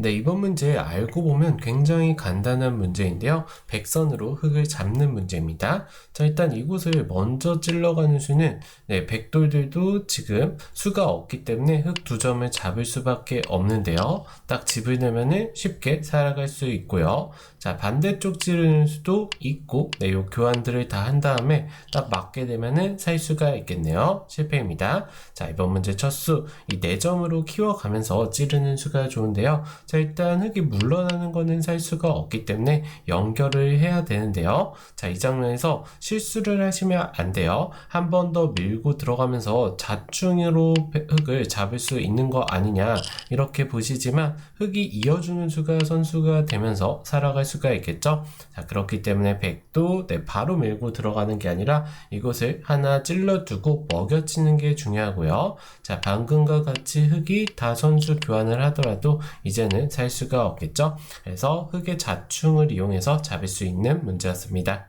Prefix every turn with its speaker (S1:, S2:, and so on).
S1: 네, 이번 문제 알고 보면 굉장히 간단한 문제인데요. 백선으로 흙을 잡는 문제입니다. 자, 일단 이곳을 먼저 찔러가는 수는 네, 백돌들도 지금 수가 없기 때문에 흙 두 점을 잡을 수밖에 없는데요. 딱 집을 내면은 쉽게 살아갈 수 있고요. 자, 반대쪽 찌르는 수도 있고, 네, 요 교환들을 다 한 다음에 딱 맞게 되면은 살 수가 있겠네요. 실패입니다. 자, 이번 문제 첫 수, 이 4점으로 키워가면서 찌르는 수가 좋은데요. 자, 일단 흙이 물러나는 거는 살 수가 없기 때문에 연결을 해야 되는데요. 자, 이 장면에서 실수를 하시면 안 돼요. 한 번 더 밀고 들어가면서 자충으로 흙을 잡을 수 있는 거 아니냐, 이렇게 보시지만 흙이 이어주는 수가 선수가 되면서 살아갈 수가 있겠죠. 자, 그렇기 때문에 백도 네, 바로 밀고 들어가는 게 아니라 이곳을 하나 찔러두고 먹여치는 게 중요하고요. 자, 방금과 같이 흙이 다 선수 교환을 하더라도 이제는 살 수가 없겠죠. 그래서 흙의 자충을 이용해서 잡을 수 있는 문제였습니다.